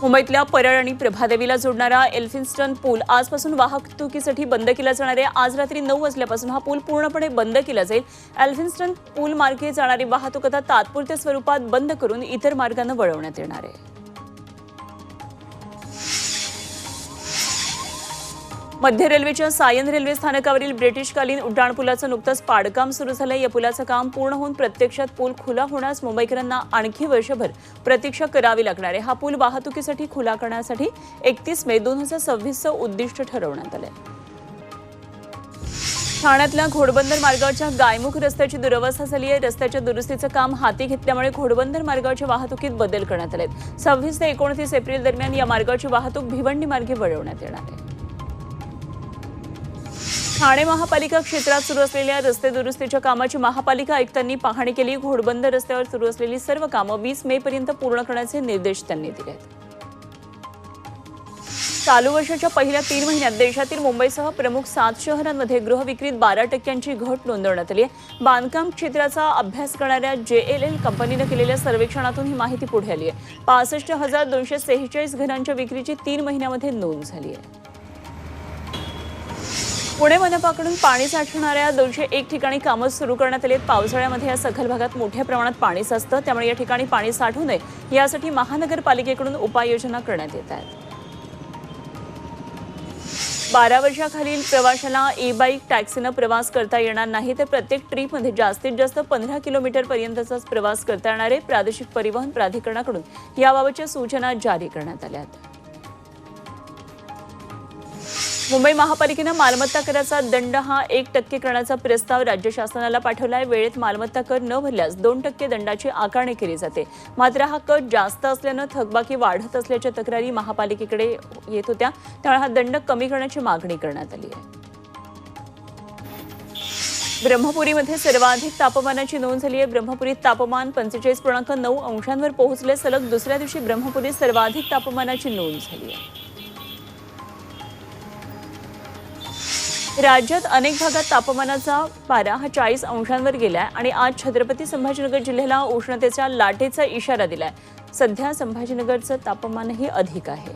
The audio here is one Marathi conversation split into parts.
मुंबईतल्या परळ आणि प्रभादेवीला जोडणारा एल्फिन्स्टन पूल आजपासून वाहतुकीसाठी बंद केला जाणार आहे. आज रात्री नऊ वाजल्यापासून हा पूल पूर्णपणे बंद केला जाईल. एल्फिन्स्टन पूल मार्गे जाणारी वाहतूक आता तात्पुरत्या स्वरूपात बंद करून इतर मार्गानं वळवण्यात येणार आहे. मध्य रेल्वेच्या सायन रेल्वे स्थानकावरील ब्रिटिशकालीन उड्डाणपुलाचं नुकतंच पाडकाम सुरू झालंय. या पुलाचं काम पूर्ण होऊन प्रत्यक्षात पूल खुला होण्यास मुंबईकरांना आणखी वर्षभर प्रतीक्षा करावी लागणार आहे. हा पूल वाहतुकीसाठी खुला करण्यासाठी एकतीस मे दोन हजार सव्वीसचं उद्दिष्ट ठरवण्यात आलंय. ठाण्यातल्या घोडबंदर मार्गावरच्या गायमुख रस्त्याची दुरवस्था झाली आहे. रस्त्याच्या दुरुस्तीचं काम हाती घेतल्यामुळे घोडबंदर मार्गावरच्या वाहतुकीत बदल करण्यात आले सव्वीस ते एकोणतीस एप्रिल दरम्यान या मार्गावरची वाहतूक भिवंडी मार्गे वळवण्यात येणार आहे. ठाणे महापालिका क्षेत्रात सुरू असलेल्या रस्ते दुरुस्तीच्या कामाची महापालिका आयुक्तांनी पाहणी केली. घोडबंद रस्त्यावर सुरू असलेली सर्व कामं वीस मे पर्यंत पूर्ण करण्याचे निर्देश त्यांनी दिले चालू वर्षाच्या पहिल्या तीन महिन्यात देशातील मुंबईसह प्रमुख सात शहरांमध्ये गृहविक्रीत बारा टक्क्यांची घट नोंदवण्यात आली आहे. बांधकाम क्षेत्राचा अभ्यास करणाऱ्या जेएलएल कंपनीनं केलेल्या सर्वेक्षणातून ही माहिती पुढे आली आहे. पासष्ट हजार दोनशे सेहेचाळीस घरांच्या विक्रीची तीन महिन्यामध्ये नोंद झाली आहे. पुणे मनपाकडून पाणी साठवणाऱ्या दोनशे एक ठिकाणी कामं सुरू करण्यात आली आहेत. पावसाळ्यामध्ये या सखल भागात मोठ्या प्रमाणात पाणी साचतं. त्यामुळे या ठिकाणी पाणी साठू नये. यासाठी महानगरपालिकेकडून उपाययोजना करण्यात येत आहेत. बारा वर्षाखालील प्रवाशांना ई बाईक टॅक्सीनं प्रवास करता येणार नाही. तर प्रत्येक ट्रीपमध्ये जास्तीत जास्त पंधरा किलोमीटर पर्यंतचाच प्रवास करता येणार आहे. प्रादेशिक परिवहन प्राधिकरणाकडून याबाबतच्या सूचना जारी करण्यात आल्या आहेत. मुंबई महापालिकेनं मालमत्ता कराचा दंड हा एक टक्के करण्याचा प्रस्ताव राज्य शासनाला पाठवला आहे वेळेत मालमत्ता कर न भरल्यास दोन टक्के दंडाची आकारणी केली जाते. मात्र हा कर जास्त असल्यानं थकबाकी वाढत असल्याच्या तक्रारी महापालिकेकडे येत होत्या. त्यामुळे हा दंड कमी करण्याची मागणी करण्यात आली आहे. ब्रह्मपुरीमध्ये सर्वाधिक तापमानाची नोंद झाली आहे. ब्रह्मपुरीत तापमान पंचेचाळीस पूर्णांक नऊ अंशांवर पोहोचले सलग दुसऱ्या दिवशी ब्रह्मपुरीत सर्वाधिक तापमानाची नोंद झाली आहे. राज्यात अनेक भागात तापमानाचा पारा हा चाळीस अंशांवर गेलाय आणि आज छत्रपती संभाजीनगर जिल्ह्याला उष्णतेच्या लाटेचा इशारा दिलाय. सध्या संभाजीनगरचं तापमानही अधिक आहे.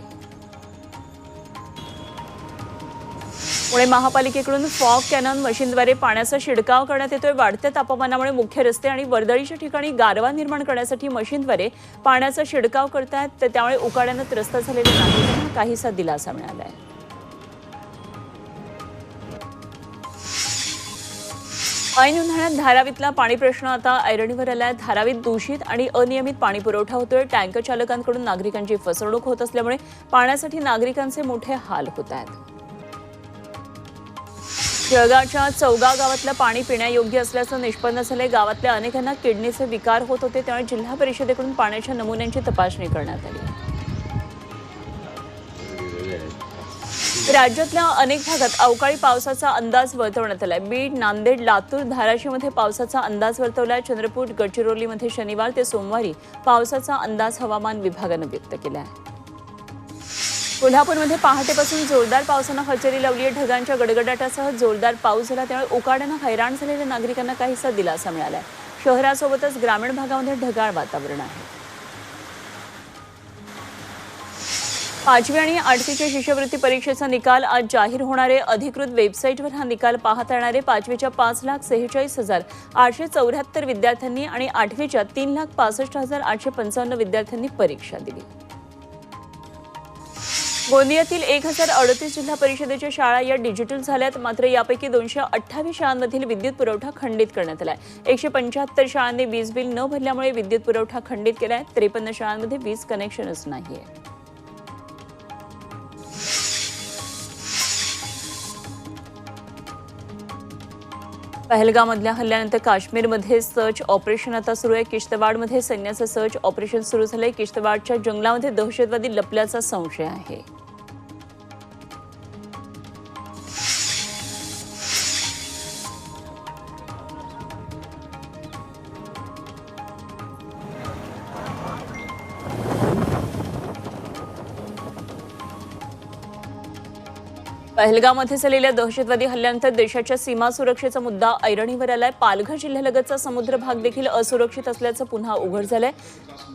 पुणे महापालिकेकडून फॉग कॅनॉन मशीनद्वारे पाण्याचा शिडकाव करण्यात येतोय. वाढत्या तापमानामुळे मुख्य रस्ते आणि वर्दळीच्या ठिकाणी गारवा निर्माण करण्यासाठी मशीनद्वारे पाण्याचा शिडकाव करतायत तर त्यामुळे उकाड्यानं त्रस्त झालेल्या नागरिकांना काहीसा दिलासा मिळाला आहे ऐन उन्हाळ्यात धारावीतला पाणी प्रश्न आता ऐरणीवर आलाय. धारावीत दूषित आणि अनियमित पाणी पुरवठा होतोय. टँकर चालकांकडून नागरिकांची फसवणूक होत असल्यामुळे पाण्यासाठी नागरिकांचे मोठे हाल होत आहेत. जळगावच्या चौगाव गावातलं पाणी पिण्यायोग्य असल्याचं निष्पन्न झाले गावातल्या अनेकांना किडनीचे विकार होत होते त्यामुळे जिल्हा परिषदेकडून पाण्याच्या नमुन्यांची तपासणी करण्यात आली राज्यातल्या अनेक भागात अवकाळी पावसाचा अंदाज वर्तवण्यात आलाय. बीड नांदेड लातूर धाराशिवमध्ये पावसाचा अंदाज वर्तवलाय. चंद्रपूर गडचिरोलीमध्ये शनिवार ते सोमवारी पावसाचा अंदाज हवामान विभागानं व्यक्त केला आहे कोल्हापूरमध्ये पहाटेपासून जोरदार पावसानं हजेरी लावली आहे. ढगांच्या गडगडाटासह जोरदार पाऊस झाला. त्यामुळे उकाड्यानं हैराण झालेल्या नागरिकांना काहीसा दिलासा मिळाला शहरासोबतच ग्रामीण भागामध्ये ढगाळ वातावरण आहे. पाचवी आणि आठवीच्या शिष्यवृत्ती परीक्षेचा निकाल आज जाहीर होणारे अधिकृत वेबसाईटवर हा निकाल पाहता येणारे पाचवीच्या पाच लाख सेहेचाळीस हजार आठशे चौऱ्याहत्तर विद्यार्थ्यांनी आणि आठवीच्या तीन लाख पासष्ट हजार आठशे पंचावन्न विद्यार्थ्यांनी परीक्षा दिली. गोंदियातील एक हजार अडतीस जिल्हा परिषदेच्या शाळा या डिजिटल झाल्यात. मात्र यापैकी दोनशे अठ्ठावीस शाळांमधील विद्युत पुरवठा खंडित करण्यात आला आहे एकशे पंच्याहत्तर शाळांनी वीज बिल न भरल्यामुळे विद्युत पुरवठा खंडित केला आहे त्रेपन्न शाळांमध्ये वीज कनेक्शनच नाही आहे पहलगामधल्या हल्ल्यानंतर काश्मीरमध्ये सर्च ऑपरेशन आता सुरू आहे. किश्तवाडमध्ये सैन्याचं सर्च ऑपरेशन सुरू झालंय. किश्तवाडच्या जंगलामध्ये दहशतवादी लपल्याचा संशय आहे. पहलगावमध्ये झालेल्या दहशतवादी हल्ल्यानंतर देशाच्या सीमा सुरक्षेचा मुद्दा ऐरणीवर आलाय. पालघर जिल्ह्यालगतचा समुद्र भाग देखील असुरक्षित असल्याचं पुन्हा उघड झालंय.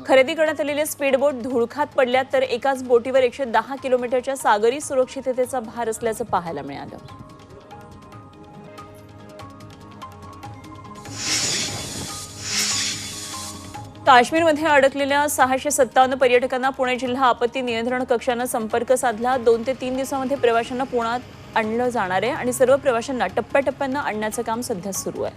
खरेदी करण्यात आलेले स्पीडबोट धुळखात पडल्या तर एकाच बोटीवर एकशे दहा किलोमीटरच्या सागरी सुरक्षिततेचा भार असल्याचं पाहायला मिळालं. काश्मीरमध्ये अडकलेल्या सहाशे सत्तावन्न पर्यटकांना पुणे जिल्हा आपत्ती नियंत्रण कक्षानं संपर्क साधला. दोन ते तीन दिवसामध्ये प्रवाशांना पुण्यात आणलं जाणार आहे आणि सर्व प्रवाशांना टप्प्याटप्प्यानं आणण्याचं काम सध्या सुरू आहे.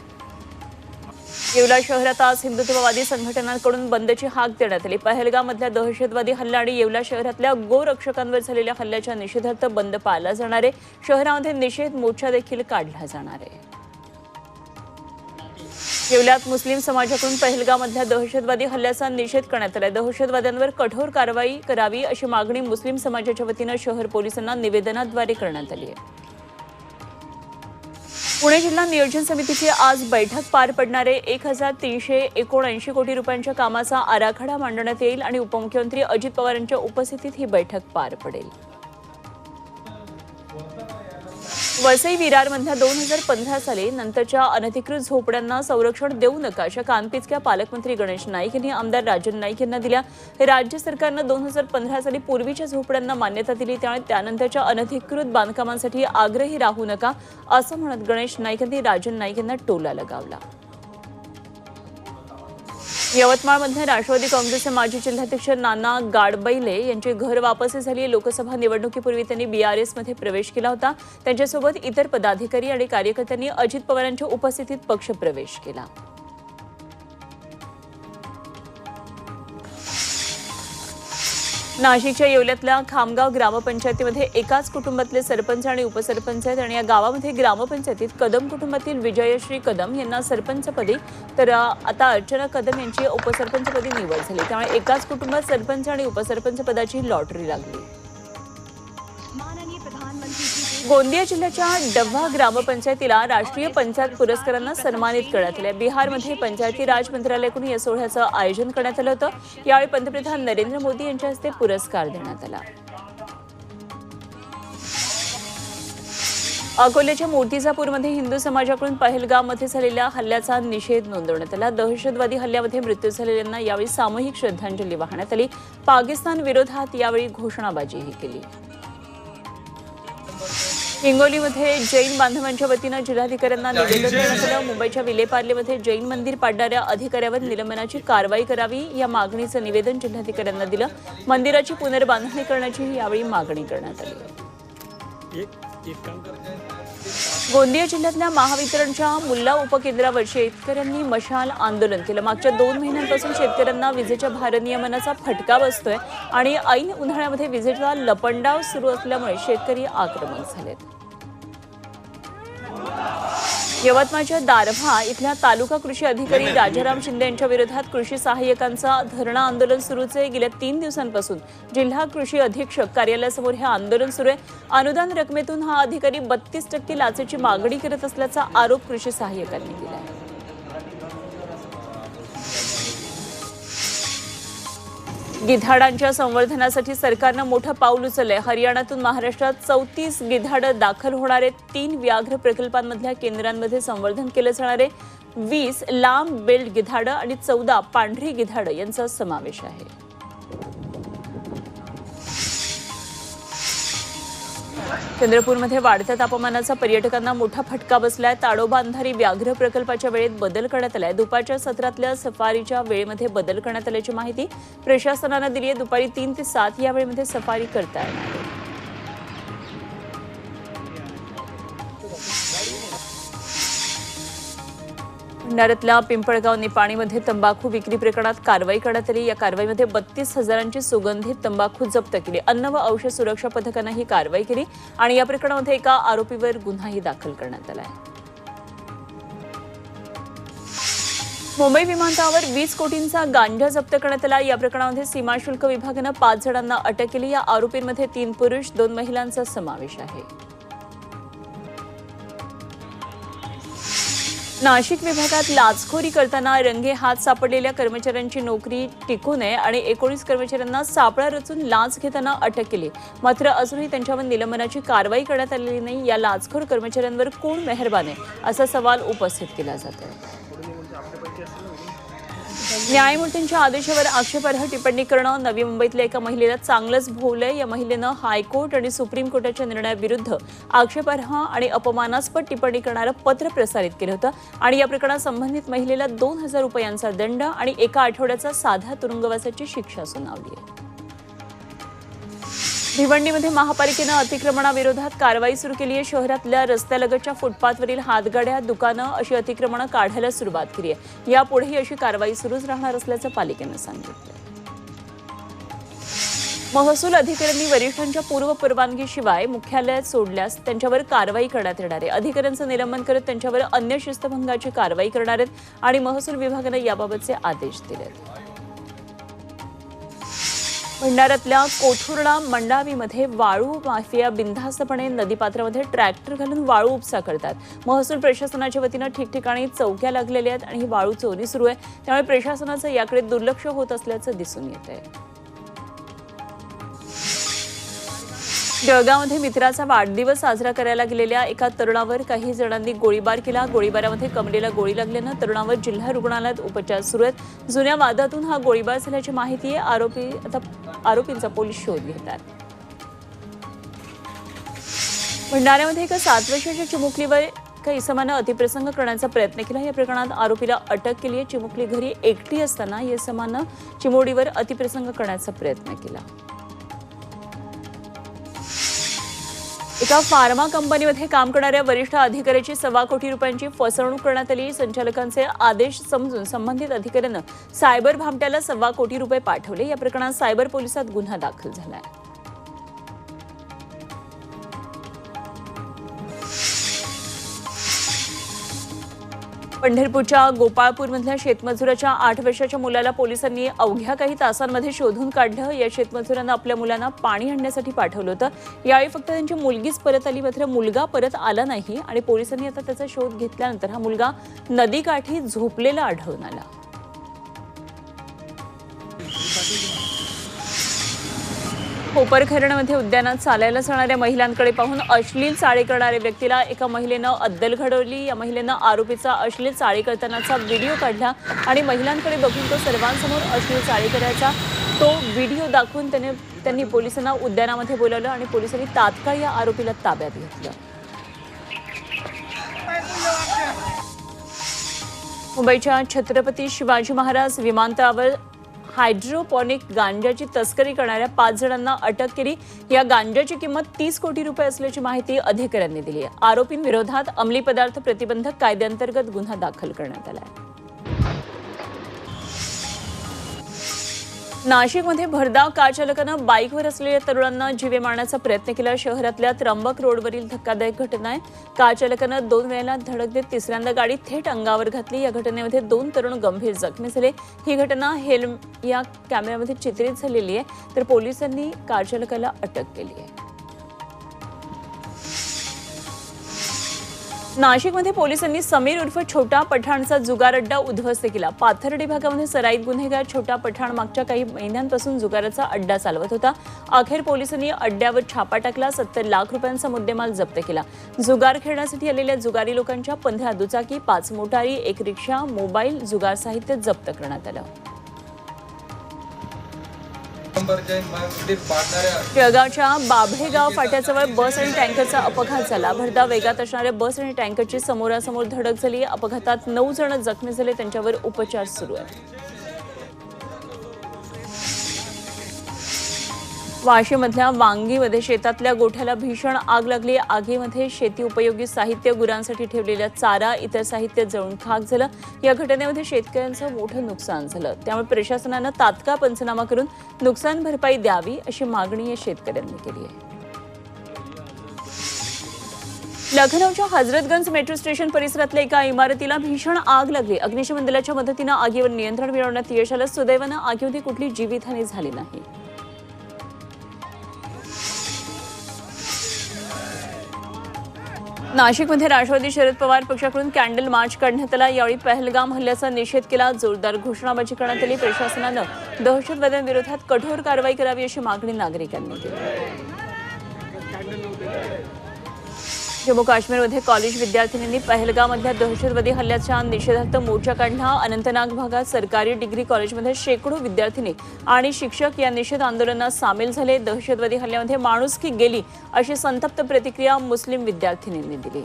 येवला शहरात आज हिंदुत्ववादी संघटनांकडून बंदची हाक देण्यात आली. पहलगामधल्या दहशतवादी हल्ला आणि येवला शहरातल्या गोरक्षकांवर झालेल्या हल्ल्याच्या निषेधार्थ बंद पाळला जाणार आहे. शहरामध्ये निषेध मोर्चा देखील काढला जाणार आहे. येवल्यात मुस्लिम समाजाकडून पहलगाममधल्या दहशतवादी हल्ल्याचा निषेध करण्यात आलाय. दहशतवाद्यांवर कठोर कारवाई करावी अशी मागणी मुस्लिम समाजाच्या वतीनं शहर पोलिसांना निवेदनाद्वारे करण्यात आली आहे. पुणे जिल्हा नियोजन समितीची आज बैठक पार पडणारे एक हजार तीनशे एकोणऐंशी कोटी रुपयांच्या कामाचा आराखडा मांडण्यात येईल आणि उपमुख्यमंत्री अजित पवार यांच्या उपस्थितीत ही बैठक पार पडेल. वसई विरारमधल्या दोन हजार पंधरा साली नंतरच्या अनधिकृत झोपड्यांना संरक्षण देऊ नका अशा कानपिचक्या पालकमंत्री गणेश नाईक यांनी आमदार राजन नाईक यांना दिल्या. राज्य सरकारनं दोन हजार पंधरा साली पूर्वीच्या झोपड्यांना मान्यता दिली त्यामुळे त्यानंतरच्या अनधिकृत बांधकामांसाठी आग्रही राहू नका असं म्हणत गणेश नाईक यांनी राजन नाईक यांना टोला लगावला. यवतमाळमध्ये राष्ट्रवादी काँग्रेसचे माजी जिल्हाध्यक्ष नाना गाडबैले यांची घर वापसी झाली. लोकसभा निवडणुकीपूर्वी त्यांनी बीआरएसमध्ये प्रवेश केला होता. त्यांच्यासोबत इतर पदाधिकारी आणि कार्यकर्त्यांनी अजित पवारांच्या उपस्थितीत पक्षप्रवेश केला. नाशिकच्या येवल्यातल्या खामगाव ग्रामपंचायतीमध्ये एकाच कुटुंबातले सरपंच आणि उपसरपंच आहेत आणि या गावामध्ये ग्रामपंचायतीत कदम कुटुंबातील विजयश्री कदम यांना सरपंचपदी तर आता अर्चना कदम यांची उपसरपंचपदी निवड झाली. त्यामुळे एकाच कुटुंबात सरपंच आणि उपसरपंच पदाची लॉटरी लागली. गोंदिया जिल्ह्याच्या डव्हा ग्रामपंचायतीला राष्ट्रीय पंचायत पुरस्कारांना सन्मानित करण्यात आले. बिहारमध्ये पंचायती राज मंत्रालयाकडून या सोहळ्याचं आयोजन करण्यात आलं होतं. यावेळी पंतप्रधान नरेंद्र मोदी यांच्या हस्ते पुरस्कार देण्यात आला. अकोल्याच्या मूर्तिजापूरमध्ये हिंदू समाजाकडून पहलगावमध्ये झालेल्या हल्ल्याचा निषेध नोंदवण्यात आला. दहशतवादी हल्ल्यामध्ये मृत्यू झालेल्यांना यावेळी सामूहिक श्रद्धांजली वाहण्यात आली. पाकिस्तान विरोधात यावेळी घोषणाबाजीही केली. हिंगोलीमध्ये जैन बांधवांच्या वतीनं जिल्हाधिकाऱ्यांना निवेदन देण्यात आलं. मुंबईच्या विलेपार्लेमध्ये जैन मंदिर पाडणाऱ्या अधिकाऱ्यावर निलंबनाची कारवाई करावी या मागणीचं निवेदन जिल्हाधिकाऱ्यांना दिलं. मंदिराची पुनर्बांधणी करण्याची यावेळी मागणी करण्यात आली. एक एक काम कर. गोंदिया जिल्ह्यातल्या महावितरणच्या मुल्ला उपकेंद्रावर शेतकऱ्यांनी मशाल आंदोलन केलं. मागच्या दोन महिन्यांपासून शेतकऱ्यांना विजेच्या भारनियमनाचा फटका बसतोय आणि ऐन उन्हाळ्यामध्ये विजेचा लपंडाव सुरू असल्यामुळे शेतकरी आक्रमक झालेत. यवतमाळच्या दारव्हा इथल्या तालुका कृषी अधिकारी राजाराम शिंदे यांच्या विरोधात कृषी सहाय्यकांचा धरणं आंदोलन सुरूच आहे. गेल्या तीन दिवसांपासून जिल्हा कृषी अधीक्षक कार्यालयासमोर हे आंदोलन सुरू आहे. अनुदान रकमेतून हा अधिकारी बत्तीस टक्के लाचेची मागणी करत असल्याचा आरोप कृषी सहाय्यकांनी केला आहे. गिधाडांच्या संवर्धनासाठी सरकारनं मोठं पाऊल उचललंय. हरियाणातून महाराष्ट्रात चौतीस गिधाडं दाखल होणारे तीन व्याघ्र प्रकल्पांमधल्या केंद्रांमध्ये संवर्धन केलं जाणारे वीस लांब बेल्ट गिधाडं आणि चौदा पांढरी गिधाडं यांचा समावेश आहे. चंद्रपूरमध्ये वाढत्या तापमानाचा पर्यटकांना मोठा फटका बसलाय. ताडोबा अंधारी व्याघ्र प्रकल्पाच्या वेळेत बदल करण्यात आलाय. दुपारच्या सत्रातल्या सफारीच्या वेळेमध्ये बदल करण्यात आल्याची माहिती प्रशासनानं दिली आहे. दुपारी तीन ते सात या वेळेमध्ये सफारी करता येणार आहे. भंडाऱ्यातल्या पिंपळगाव निपाणीमध्ये तंबाखू विक्री प्रकरणात कारवाई करण्यात आली. या कारवाईमध्ये बत्तीस हजारांची सुगंधित तंबाखू जप्त केली. अन्न व औषध सुरक्षा पथकानं ही कारवाई केली आणि या प्रकरणामध्ये एका आरोपीवर गुन्हाही दाखल करण्यात आला आहे. मुंबई विमानतळावर वीस कोटींचा गांजा जप्त करण्यात आला. या प्रकरणामध्ये सीमाशुल्क विभागानं पाच जणांना अटक केली. या आरोपींमध्ये तीन पुरुष दोन महिलांचा समावेश आहे. नाशिक विभागात लाचखोरी करताना रंगे हात सापडलेल्या कर्मचाऱ्यांची नोकरी टिकू नये आणि एकोणीस कर्मचाऱ्यांना सापळा रचून लाच घेताना अटक केली. मात्र अजूनही त्यांच्यावर निलंबनाची कारवाई करण्यात आलेली नाही. या लाचखोर कर्मचाऱ्यांवर कोण मेहरबान आहे? असा सवाल उपस्थित केला जातो न्यायमूर्तींच्या आदेशावर आक्षेपार्ह टिप्पणी करणं नवी मुंबईतल्या एका महिलेला चांगलंच भोवलंय. या महिलेनं हायकोर्ट आणि सुप्रीम कोर्टाच्या निर्णयाविरुद्ध आक्षेपार्ह आणि अपमानास्पद टिप्पणी करणारं पत्र प्रसारित केलं होतं. आणि या प्रकरणात संबंधित महिलेला दोन हजार रुपयांचा दंड आणि एका आठवड्याचा साध्या तुरुंगवासाची शिक्षा सुनावली आहे भिवंडीमध्ये महापालिकेनं अतिक्रमणाविरोधात कारवाई सुरू केली आहे. शहरातल्या रस्त्यालगतच्या फुटपाथवरील हातगाड्या दुकानं अशी अतिक्रमणं काढायला सुरुवात केली आहे. यापुढेही अशी कारवाई सुरूच राहणार असल्याचं पालिकेनं सांगितलं महसूल अधिकाऱ्यांनी वरिष्ठांच्या पूर्व परवानगीशिवाय मुख्यालयात सोडल्यास त्यांच्यावर कारवाई करण्यात येणार आहे. अधिकाऱ्यांचं निलंबन करत त्यांच्यावर अन्य शिस्तभंगाची कारवाई करणार आहेत आणि महसूल विभागानं याबाबतचे आदेश दिले आहेत भंडाऱ्यातल्या कोथुर्डा मंडावीमध्ये वाळू माफिया बिनधास्तपणे नदीपात्रामध्ये ट्रॅक्टर घालून वाळू उपसा करतात. महसूल प्रशासनाच्या वतीनं ठिकठिकाणी चौक्या लागलेल्या आहेत आणि ही वाळू चोरी सुरू आहे. त्यामुळे प्रशासनाचं याकडे दुर्लक्ष होत असल्याचं दिसून येत आहे जळगावमध्ये मित्राचा वाढदिवस साजरा करायला गेलेल्या एका तरुणावर काही जणांनी गोळीबार केला. गोळीबारामध्ये कमरेला गोळी लागल्यानं तरुणावर जिल्हा रुग्णालयात उपचार सुरू आहेत. जुन्या वादातून हा गोळीबार झाल्याची माहिती आहे. आरोपी आता आरोपींचा पोलीस शोध घेत आहेत. भंडाऱ्यामध्ये एका सात वर्षाच्या चिमुकलीवर एका इसमानं अतिप्रसंग करण्याचा प्रयत्न केला. या प्रकरणात आरोपीला अटक केली आहे. चिमुकली घरी एकटी असताना या इसमानं चिमोडीवर अतिप्रसंग करण्याचा प्रयत्न केला. एका फार्मा कंपनीमध्ये काम करणाऱ्या वरिष्ठ अधिकाऱ्याची सव्वा कोटी रुपयांची फसवणूक करण्यात आली. संचालकांचे आदेश समजून संबंधित अधिकाऱ्यानं सायबर भामट्याला सव्वा कोटी रुपये पाठवले. या प्रकरणात सायबर पोलिसात गुन्हा दाखल झाला आहे पंढरपूरच्या गोपाळपूरमधल्या शेतमजुराच्या आठ वर्षाच्या मुलाला पोलिसांनी अवघ्या काही तासांमध्ये शोधून काढलं. या शेतमजुरानं आपल्या मुलांना पाणी आणण्यासाठी पाठवलं होतं. यावेळी फक्त त्यांची मुलगीच परत आली मात्र मुलगा परत आला नाही आणि पोलिसांनी आता त्याचा शोध घेतल्यानंतर हा मुलगा नदीकाठी झोपलेला आढळून आला. कोपरखरणमध्ये उद्यानात चालायला जाणाऱ्या महिलांकडे पाहून अश्लील चाळे करणाऱ्या व्यक्तीला एका महिलेनं अद्दल घडवली. या महिलेनं आरोपीचा अश्लील चाळे करतानाचा व्हिडिओ काढला आणि महिलांकडे बघून तो सर्वांसमोर अश्लील चाळे करायचा तो व्हिडिओ दाखवून त्याने त्यांनी पोलिसांना उद्यानामध्ये बोलावलं आणि पोलिसांनी तात्काळ या आरोपीला ताब्यात घेतलं. मुंबईच्या छत्रपती शिवाजी महाराज विमानतळावर हायड्रोपॉनिक गांजाची तस्करी करणाऱ्या पाच जणांना अटक केली. या गांजाची किंमत तीस कोटी रुपये असल्याची माहिती अधिकाऱ्यांनी दिली आहे. आरोपींविरोधात अंमली पदार्थ प्रतिबंधक कायद्यांतर्गत गुन्हा दाखल करण्यात आला आहे. नाशिकमध्ये भरधाव कार चालकानं बाईकवर असलेल्या तरुणांना जीवे मारण्याचा प्रयत्न केला. शहरातल्या त्र्यंबक रोडवरील धक्कादायक घटना आहे कार चालकानं दोन वेळेला धडक देत तिसऱ्यांदा गाडी थेट अंगावर घातली. या घटनेमध्ये दोन तरुण गंभीर जखमी झाले. ही घटना हेल्म या कॅमेऱ्यामध्ये चित्रित झालेली आहे. तर पोलिसांनी कार चालकाला अटक केली आहे. नाशिकमध्ये पोलिसांनी समीर उर्फ छोटा पठाणचा जुगार अड्डा उद्ध्वस्त केला. पाथर्डी भागामध्ये सराईत गुन्हेगार छोटा पठाण मागच्या काही महिन्यांपासून जुगाराचा अड्डा चालवत होता. अखेर पोलिसांनी अड्ड्यावर छापा टाकला सत्तर लाख रुपयांचा मुद्देमाल जप्त केला. जुगार खेळण्यासाठी आलेल्या जुगारी लोकांच्या पंधरा दुचाकी पाच मोटारी एक रिक्षा मोबाईल जुगार साहित्य जप्त करण्यात आलं. जळगावच्या बाभेगाव फाट्याजवळ बस आणि टँकरचा अपघात झाला. भरधाव वेगात असणाऱ्या बस आणि टँकरची समोरासमोर धडक झाली. अपघातात नऊ जण जखमी झाले. त्यांच्यावर उपचार सुरू आहेत. वाशीमधल्या वांगीमध्ये शेतातल्या गोठ्याला भीषण आग लागली. आगीमध्ये शेती उपयोगी साहित्य गुरांसाठी ठेवलेल्या चारा इतर साहित्य जळून खाक झालं. या घटनेमध्ये शेतकऱ्यांचं मोठं नुकसान झालं. त्यामुळे प्रशासनानं तात्काळ पंचनामा करून नुकसान भरपाई द्यावी अशी मागणी या शेतकऱ्यांनी केली आहे. लखनौच्या हजरतगंज मेट्रो स्टेशन परिसरातल्या एका इमारतीला भीषण आग लागली. अग्निशमन दलाच्या मदतीनं आगीवर नियंत्रण मिळवण्यात यश आलं. सुदैवानं आगीमध्ये कुठली जीवितहानी झाली नाही. नाशिकमध्ये राष्ट्रवादी शरद पवार पक्षाकडून कॅन्डल मार्च काढण्यात आला. यावेळी पहलगाम हल्ल्याचा निषेध केला. जोरदार घोषणाबाजी करण्यात आली. प्रशासनानं दहशतवाद्यांविरोधात कठोर कारवाई करावी अशी मागणी नागरिकांनी केली. जम्मू काश्मीरमध्ये कॉलेज विद्यार्थिनींनी पहलगाममधल्या दहशतवादी हल्ल्याच्या निषेधार्थ मोर्चा काढला. अनंतनाग भागात सरकारी डिग्री कॉलेजमध्ये शेकडो विद्यार्थिनी आणि शिक्षक या निषेध आंदोलनात सामील झाले. दहशतवादी हल्ल्यामध्ये माणुसकी गेली अशी संतप्त प्रतिक्रिया मुस्लिम विद्यार्थिनींनी दिली.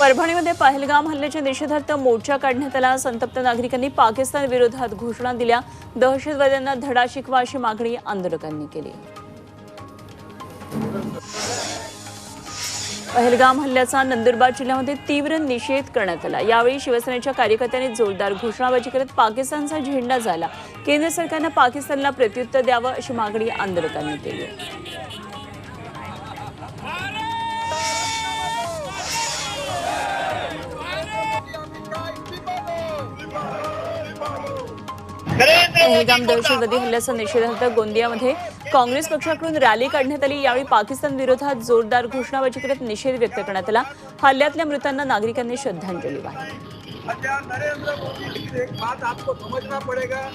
परभणीमध्ये पहलगाम हल्ल्याच्या निषेधार्थ मोर्चा काढण्यात आला संतप्त नागरिकांनी पाकिस्तान विरोधात घोषणा दिल्या. दहशतवाद्यांना धडा शिकवा अशी मागणी आंदोलकांनी केली. पहलगाम हल्ल्याचा नंदुरबार जिल्ह्यामध्ये तीव्र निषेध करण्यात आला. यावेळी शिवसेनेच्या कार्यकर्त्यांनी जोरदार घोषणाबाजी करत पाकिस्तानचा झेंडा झाला. केंद्र सरकारनं पाकिस्तानला प्रत्युत्तर द्यावं अशी मागणी आंदोलकांनी केली. पहलगाम दहशतवादी हल्ल्याचा निषेधार्थ गोंदियामध्ये काँग्रेस पक्षाकडून रॅली काढण्यात आली. यावेळी पाकिस्तान विरोधात जोरदार घोषणाबाजी करत निषेध व्यक्त करण्यात आला. हल्ल्यातल्या मृतांना नागरिकांनी श्रद्धांजली वाहिली. पड़ेगा.